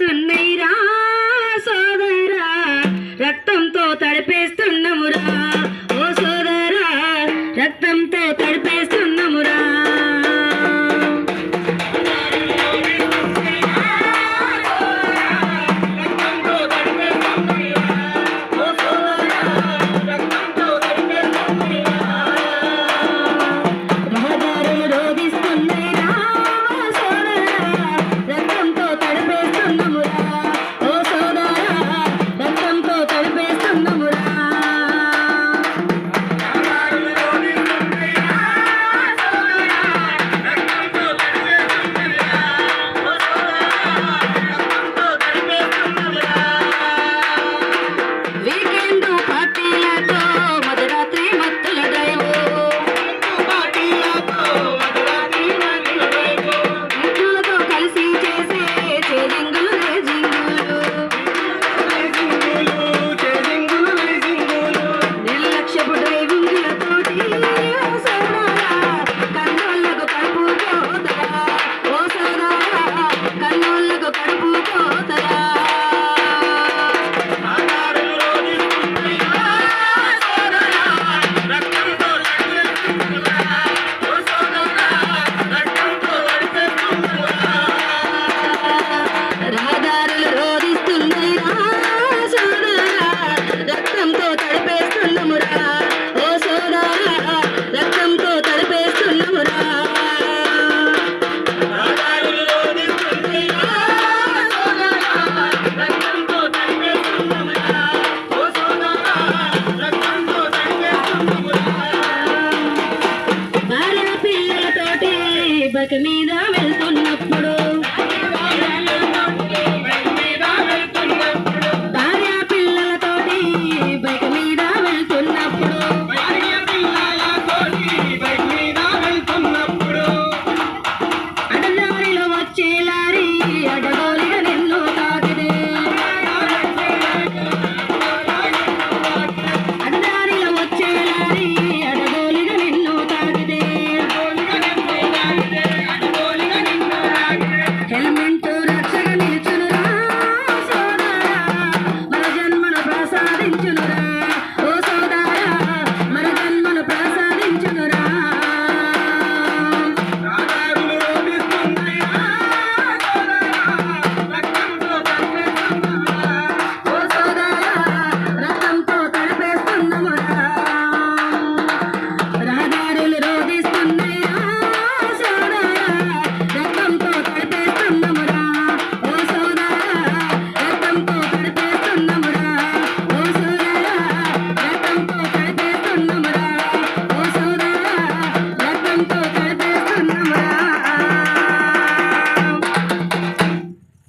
తడిపేస్తున్నైరా సోదరా రక్తంతో తడిపేస్తున్నమురా. ఓ సోదరా రక్తంతో తడిపేస్తు బైక్ మీద వెళ్తున్నప్పుడు